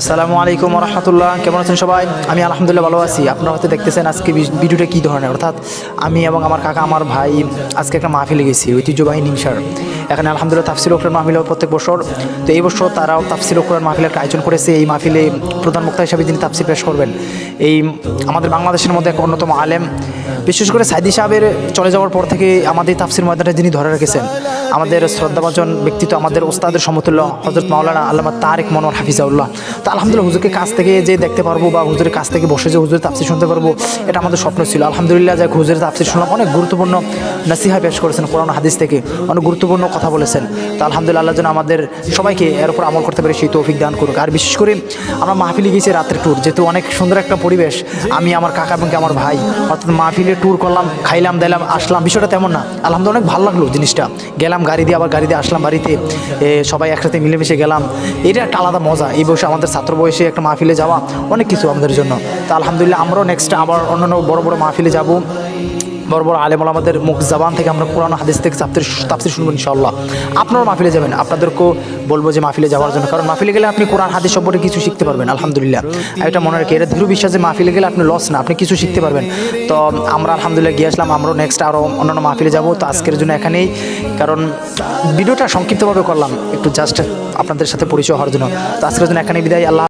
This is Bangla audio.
আসসালামু আলাইকুম রহমতুল্লাহ। কেমন আছেন সবাই? আমি আলহামদুলিল্লাহ ভালো আছি। আপনারা হয়তো দেখতেছেন আজকে ভিডিওটা কী ধরনের? অর্থাৎ আমি এবং আমার কাকা, আমার ভাই আজকে একটা মাহফিলে গেছি, ঐতিহ্যবাহী নিংসার এখানে আলহামদুলিল্লাহ তাফসিল ওকরান মাহফিল প্রত্যেক বছর, তো এই বছর তারাও তাফসিল ওকরান মাহফিল একটা আয়োজন করেছে। এই মাহফিলে প্রধান বক্তা হিসাবে তিনি তাফসিল পেশ করবেন। এই আমাদের বাংলাদেশের মধ্যে এক অন্যতম আলেম, বিশেষ করে সাইদি সাহেবের চলে যাওয়ার পর থেকে আমাদের তাফসির ময়দানটা যিনি ধরে রেখেছেন, আমাদের শ্রদ্ধাভাজন ব্যক্তিত্ব, আমাদের ওস্তাদের সমতুল্য হজরত মাওলানা আল্লামা তারেক মনোয়ার হাফিজাউল্লাহ। তো আলহামদুলিল্লাহ হুজুরকে কাছ থেকে যে দেখতে পারব বা হুজুরের কাছ থেকে বসে যে হুজুরের তাফসির শুনতে পারব, এটা আমাদের স্বপ্ন ছিল। আলহামদুলিল্লাহ যাক, হুজুরের তাফসির শুনলাম। অনেক গুরুত্বপূর্ণ নাসিহা পেশ করেছেন কোরআন হাদিস থেকে। অনেক গুরুত্বপূর্ণ কথা বলেছেন। তো আলহামদুলিল্লাহ আল্লাহ যেন আমাদের সবাইকে এর উপর আমল করতে পারে সেই তৌফিক দান করুক। আর বিশেষ করে আমরা মাহফিলে গেছি রাত্রে ট্যুর যেহেতু অনেক সুন্দর একটা পরিবেশ। আমি, আমার কাকা এবং আমার ভাই, অর্থাৎ মাহফিলে ট্যুর করলাম, খাইলাম দিলাম আসলাম, বিষয়টা তেমন না। আলহামদুলিল্লাহ অনেক ভালো লাগল জিনিসটা। গেলাম গাড়ি দিয়ে, আবার গাড়ি দিয়ে আসলাম বাড়িতে। সবাই একসাথে মিলেমিশে গেলাম। এটা একটা আলাদা মজা। এই বয়সে আমাদের ছাত্র বয়সে একটা মাহফিলে যাওয়া অনেক কিছু আমাদের জন্য। তো আলহামদুলিল্লাহ আমরাও নেক্সট আবার অন্যান্য বড় বড় মাহফিলে যাব। বড় বড় আলেমল আমাদের মুখ জবান থেকে আমরা কোরআন হাদিস থেকে তাফসির তাফসির শুনব ইনশাআল্লাহ। আপনারাও মাহফিলে যাবেন। আপনাদেরকেও বলব যে মাহফিলে যাওয়ার জন্য। কারণ মাহফিলে গেলে আপনি কোরআন, হাদিস সম্পর্কে কিছু শিখতে পারবেন, আলহামদুলিল্লাহ। এটা মনে রাখি, এটা দৃঢ় বিশ্বাসে মাহফিলে গেলে আপনি লস না, আপনি কিছু শিখতে পারবেন। তো আমরা আলহামদুলিল্লাহ গিয়ে আসলাম, আমরাও নেক্সট আরও অন্যান্য মাহফিলে যাব। তো আজকের জন্য এখানেই। কারণ ভিডিওটা সংক্ষিপ্তভাবে করলাম, একটু জাস্ট আপনাদের সাথে পরিচয় হওয়ার জন্য। তো আজকের জন্য এখানেই বিদায়। আল্লাহ